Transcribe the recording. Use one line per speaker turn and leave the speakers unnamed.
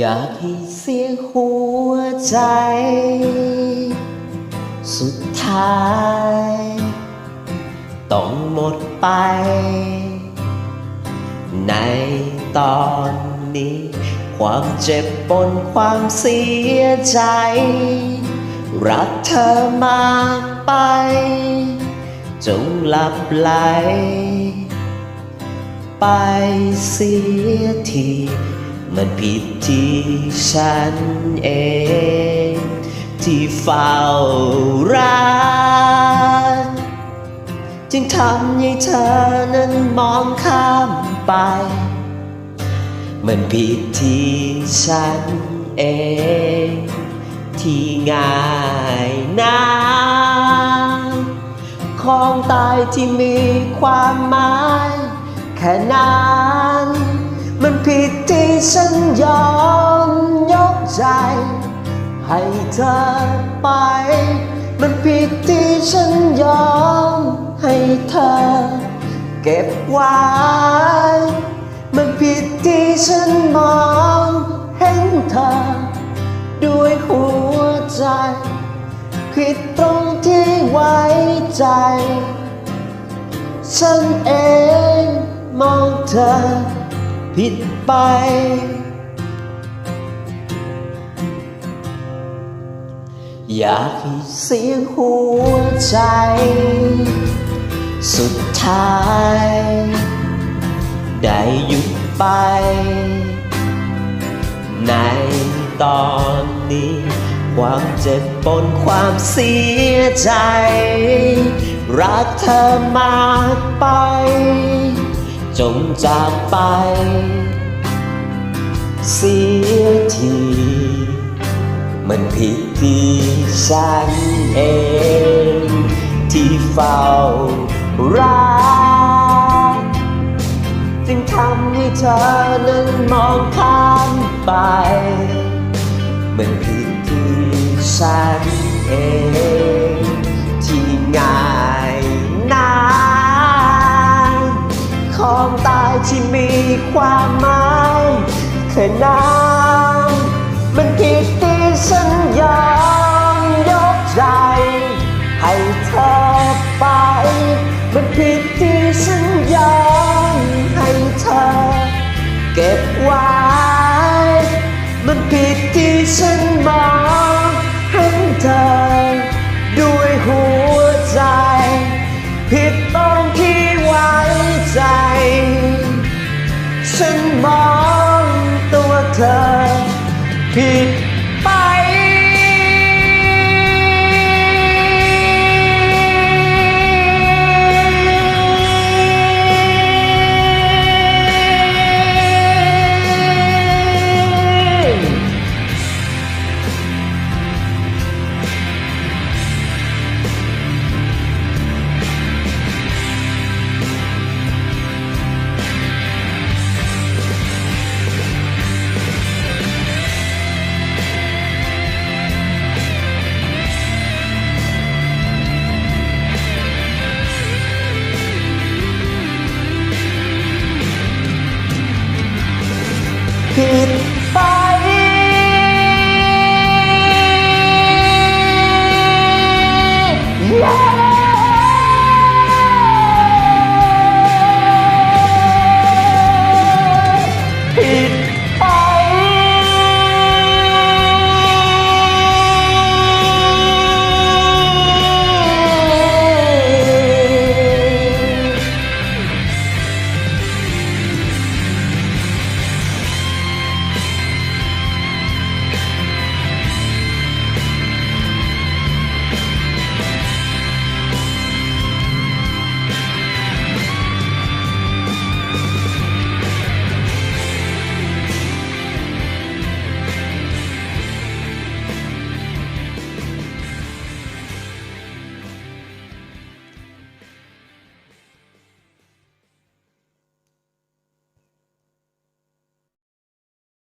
อยากให้เสียหัวใจ สุดท้าย ต้องหมดไป ในตอนนี้ ความเจ็บปนความเสียใจ รักเธอมากไป จงหลับไหล ไปเสียที มันผิดที่ฉันเอง ที่เฝ้ารักจึงทำให้เธอนั้นมองข้ามไป มันผิดที่ฉันเอง ที่ง่ายนะของตายที่มีความหมายแค่นั้น มันผิดที่ฉันยอมยกใจ ให้เธอไป มันผิดที่ฉันยอมให้เธอ เก็บไว้ มันผิดที่ฉันมองเห็นเธอ ด้วยหัวใจ ผิดตรงที่ไว้ใจ ฉันเองมองเธอ ผิดไป อยากให้เสียงหัวใจ สุดท้าย ได้หยุดไป ในตอนนี้ ความเจ็บปนความเสียใจ รักเธอมากไป จงจากไป เสียที มันผิดที่ฉันเอง ที่เฝ้ารักจึงทำให้เธอนั้นมองข้ามไป มันผิดที่ฉันเอง ที่ง่ายน ความหมายแค่นั้นมันผิดที่ฉันยอมยกใจให้เธอไป มันผิดที่ฉันยอมให้เธอ เก็บไว้ มันผิดที่ฉันมองเห็นเธอ มองตัวเธอผิด Hit.